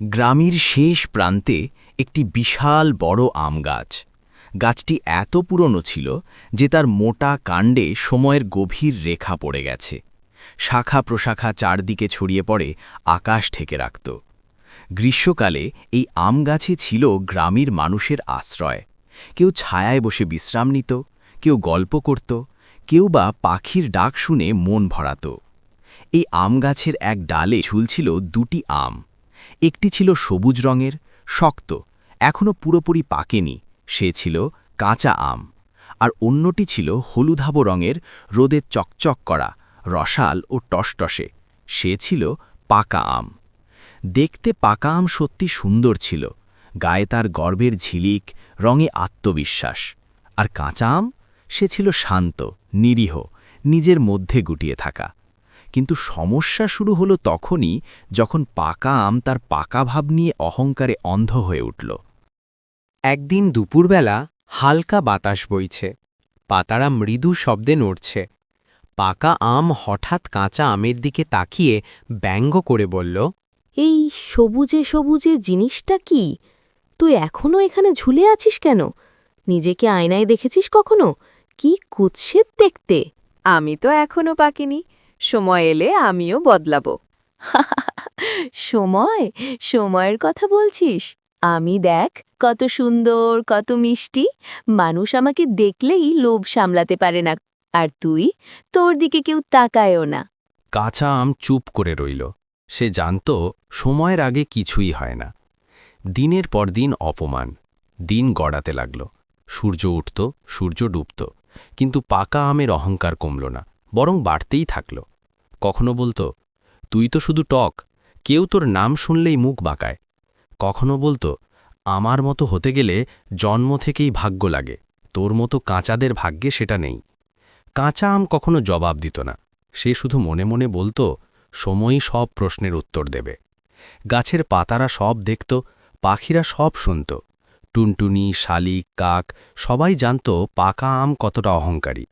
গ্রামের শেষ প্রান্তে একটি বিশাল বড় আম গাছ। গাছটি এত পুরনো ছিল যে তার মোটা কাণ্ডে সময়ের গভীর রেখা পড়ে গেছে। শাখা প্রশাখা চারদিকে ছড়িয়ে পড়ে, আকাশ ঠেকে রাখত। গ্রীষ্মকালে এই আম গাছে ছিল গ্রামের মানুষের আশ্রয়। কেউ ছায়ায় বসে বিশ্রাম নিত, কেউ গল্প করত, কেউ বা পাখির ডাক শুনে মন ভরাত। এই আম গাছের এক ডালে ঝুলছিল দুটি আম। একটি ছিল সবুজ রঙের, শক্ত, এখনও পুরোপুরি পাকেনি, সে ছিল কাঁচা আম। আর অন্যটি ছিল হলুধাব রঙের, রোদে চকচক করা, রসাল ও টসটসে, সে ছিল পাকা আম। দেখতে পাকা আম সত্যি সুন্দর ছিল, গায়ে তার গর্বের ঝিলিক, রঙে আত্মবিশ্বাস। আর কাঁচা আম, সে ছিল শান্ত, নিরীহ, নিজের মধ্যে গুটিয়ে থাকা। কিন্তু সমস্যা শুরু হলো তখনই যখন পাকা আম তার পাকা ভাব নিয়ে অহংকারে অন্ধ হয়ে উঠল। একদিন দুপুরবেলা হালকা বাতাস বইছে। পাতারা মৃদু শব্দে নড়ছে। পাকা আম হঠাৎ কাঁচা আমের দিকে তাকিয়ে ব্যঙ্গ করে বলল, এই সবুজে সবুজে জিনিসটা কি? তুই এখনও এখানে ঝুলে আছিস কেন? নিজেকে আয়নায় দেখেছিস কখনো? কি কুৎসিত দেখতে। আমি তো এখনও পাকিনি। সময় এলে আমিও বদলাবো। সময়? সময়ের কথা বলছিস? আমি দেখ কত সুন্দর কত মিষ্টি। মানুষ আমাকে দেখলেই লোভ সামলাতে পারে না। আর তুই? তোর দিকে কেউ তাকায়ও না। কাঁচা আম চুপ করে রইল। সে জানত সময়ের আগে কিছুই হয় না। দিনের পর দিন অপমান। দিন গড়াতে লাগল। সূর্য উঠত সূর্য ডুবত। কিন্তু পাকা আমের অহংকার কমল না বরং বাড়তেই থাকল। কখনো বলতো, তুই তো শুধু টক, কেউ তোর নাম শুনলেই মুখ বাঁকায়। কখনো বলতো, আমার মতো হতে গেলে জন্ম থেকেই ভাগ্য লাগে, তোর মতো কাঁচাদের ভাগ্যে সেটা নেই। কাঁচা আম কখনো জবাব দিত না, সে শুধু মনে মনে বলতো, সময়ই সব প্রশ্নের উত্তর দেবে। গাছের পাতারা সব দেখত, পাখিরা সব শুনত, টুনটুনি শালিক কাক, সবাই জানত পাকা আম কতটা অহংকারী।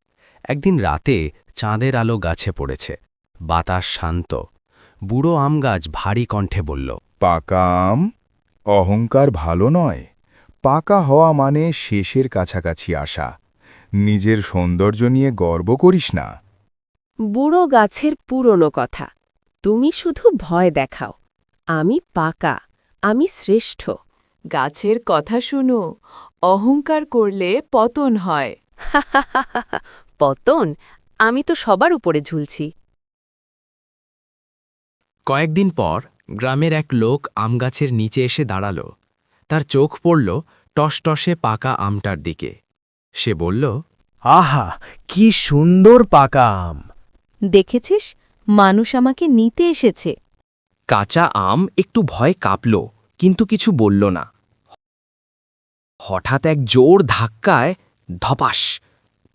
একদিন রাতে চাঁদের আলো গাছে পড়েছে। বাতাস শান্ত। বুড়ো আম গাছ ভারী কণ্ঠে বলল পাকা আম অহংকার ভালো নয়। পাকা হওয়া মানে শেষের কাছাকাছি আসা। নিজের সৌন্দর্য নিয়ে গর্ব করিস না। বুড়ো গাছের পুরনো কথা তুমি শুধু ভয় দেখাও। আমি পাকা আমি শ্রেষ্ঠ। গাছের কথা শুনো অহংকার করলে পতন হয়। পতন? আমি তো সবার উপরে ঝুলছি। কয়েকদিন পর গ্রামের এক লোক আম গাছের নিচে এসে দাঁড়াল। তার চোখ পড়ল টসটসে পাকা আমটার দিকে। সে বলল আহা কি সুন্দর পাকা আম! দেখেছিস? মানুষ আমাকে নিতে এসেছে। কাঁচা আম একটু ভয় কাঁপল কিন্তু কিছু বলল না। হঠাৎ এক জোর ধাক্কায় ধপাস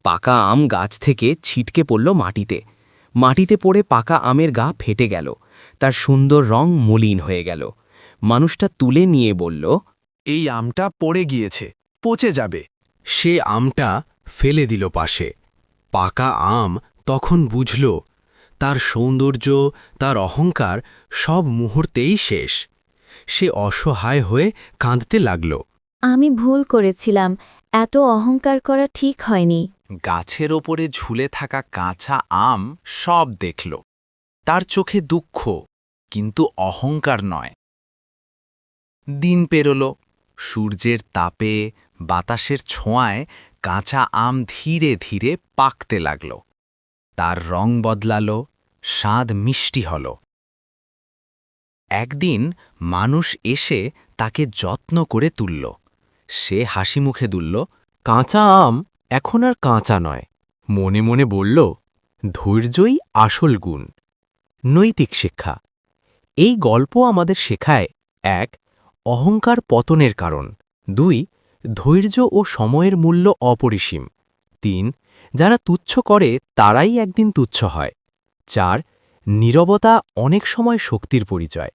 পাকা আম গাছ থেকে ছিটকে পড়ল মাটিতে। মাটিতে পড়ে পাকা আমের গা ফেটে গেল। তার সুন্দর রং মলিন হয়ে গেল। মানুষটা তুলে নিয়ে বলল এই আমটা পড়ে গিয়েছে পচে যাবে। সে আমটা ফেলে দিল পাশে। পাকা আম তখন বুঝল তার সৌন্দর্য তার অহংকার সব মুহূর্তেই শেষ। সে অসহায় হয়ে কাঁদতে লাগল। আমি ভুল করেছিলাম এত অহংকার করা ঠিক হয়নি। গাছের ওপরে ঝুলে থাকা কাঁচা আম সব দেখল। তার চোখে দুঃখ, কিন্তু অহংকার নয়। দিন পেরোল, সূর্যের তাপে, বাতাসের ছোঁয়ায় কাঁচা আম ধীরে ধীরে পাকতে লাগল। তার রং বদলাল, স্বাদ মিষ্টি হল। একদিন মানুষ এসে তাকে যত্ন করে তুলল। সে হাসি মুখে দুলল, কাঁচা আম? এখন আর কাঁচা নয়। মনে মনে বলল, ধৈর্যই আসল গুণ। নৈতিক শিক্ষা। এই গল্প আমাদের শেখায়, এক, অহংকার পতনের কারণ। দুই, ধৈর্য ও সময়ের মূল্য অপরিসীম। তিন, যারা তুচ্ছ করে, তারাই একদিন তুচ্ছ হয়। চার, নীরবতা অনেক সময় শক্তির পরিচয়।